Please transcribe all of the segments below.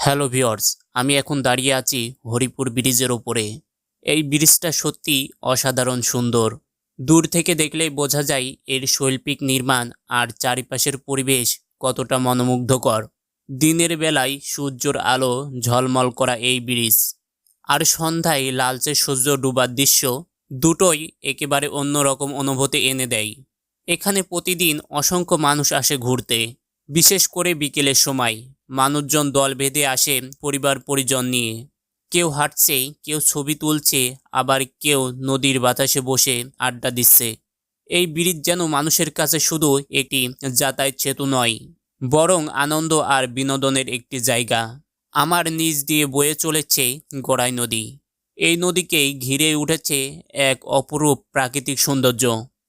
Hello viewers আমি এখন দাঁড়িয়ে আছি হরিপুর ব্রিজের ওপরে। এই ব্রিজটা সত্যি অসাধারণ সুন্দর। দূর থেকে দেখলেই বোঝা যায় এর শৈল্পিক নির্মাণ আর চারিপাশের পরিবেশ কতটা মনোমুগ্ধকর। দিনের বেলায় সূর্যর আলো ঝলমল করা এই ব্রিজ। আর সন্ধ্যায় লালচে সূর্য ডুবার দৃশ্য দুটোই একেবারে অন্যরকম অনুভূতি এনে দেয়। এখানে প্রতিদিন অসংখ্য মানুষ আসে ঘুরতে। বিশেষ করে বিকেলের সময় মানুষজন দল বেঁধে আসে পরিবার পরিজন নিয়ে। কেউ হাঁটছে, কেউ ছবি তুলছে, আবার কেউ নদীর বাতাসে বসে আড্ডা দিচ্ছে। এই ব্রিজ যেন মানুষের কাছে শুধু একটি যাতায়াত সেতু নয়, বরং আনন্দ আর বিনোদনের একটি জায়গা। আমার নিচ দিয়ে বয়ে চলেছে গড়াই নদী। এই নদীকেই ঘিরে উঠেছে এক অপরূপ প্রাকৃতিক সৌন্দর্য।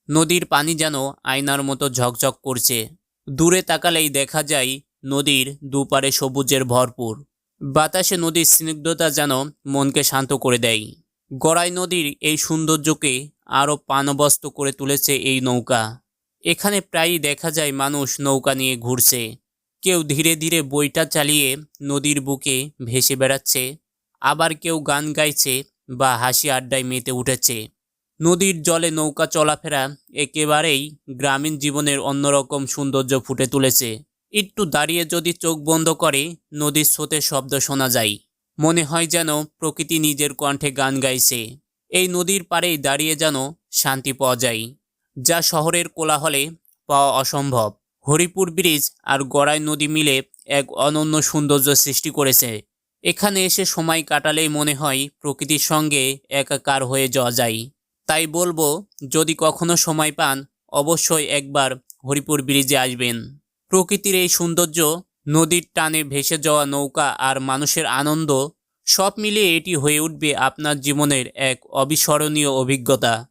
নদীর পানি যেন আয়নার মতো ঝকঝক করছে। দূরে তাকালেই দেখা যায় নদীর দুপারে সবুজের ভরপুর। বাতাসে নদীর স্নিগ্ধতা যেন মনকে শান্ত করে দেয়। গড়াই নদীর এই সৌন্দর্যকে আরও পানবস্ত করে তুলেছে এই নৌকা। এখানে প্রায়ই দেখা যায় মানুষ নৌকা নিয়ে ঘুরছে। কেউ ধীরে ধীরে বইটা চালিয়ে নদীর বুকে ভেসে বেড়াচ্ছে। আবার কেউ গান গাইছে বা হাসি আড্ডায় মেতে উঠেছে। নদীর জলে নৌকা চলাফেরা একেবারেই গ্রামীণ জীবনের অন্যরকম সৌন্দর্য ফুটে তুলেছে। একটু দাঁড়িয়ে যদি চোখ বন্ধ করে, নদীর স্রোতের শব্দ শোনা যায়। মনে হয় যেন প্রকৃতি নিজের কণ্ঠে গান গাইছে। এই নদীর পাড়েই দাঁড়িয়ে যেন শান্তি পাওয়া যায়, যা শহরের কোলাহলে পাওয়া অসম্ভব। হরিপুর ব্রিজ আর গড়াই নদী মিলে এক অনন্য সৌন্দর্য সৃষ্টি করেছে। এখানে এসে সময় কাটালেই মনে হয় প্রকৃতির সঙ্গে একাকার হয়ে যাওয়া যায়। তাই বলব, যদি কখনো সময় পান, অবশ্যই একবার হরিপুর ব্রিজে আসবেন। প্রকৃতির এই সৌন্দর্য, নদীর টানে ভেসে যাওয়া নৌকা আর মানুষের আনন্দ, সব মিলিয়ে এটি হয়ে উঠবে আপনার জীবনের এক অবিস্মরণীয় অভিজ্ঞতা।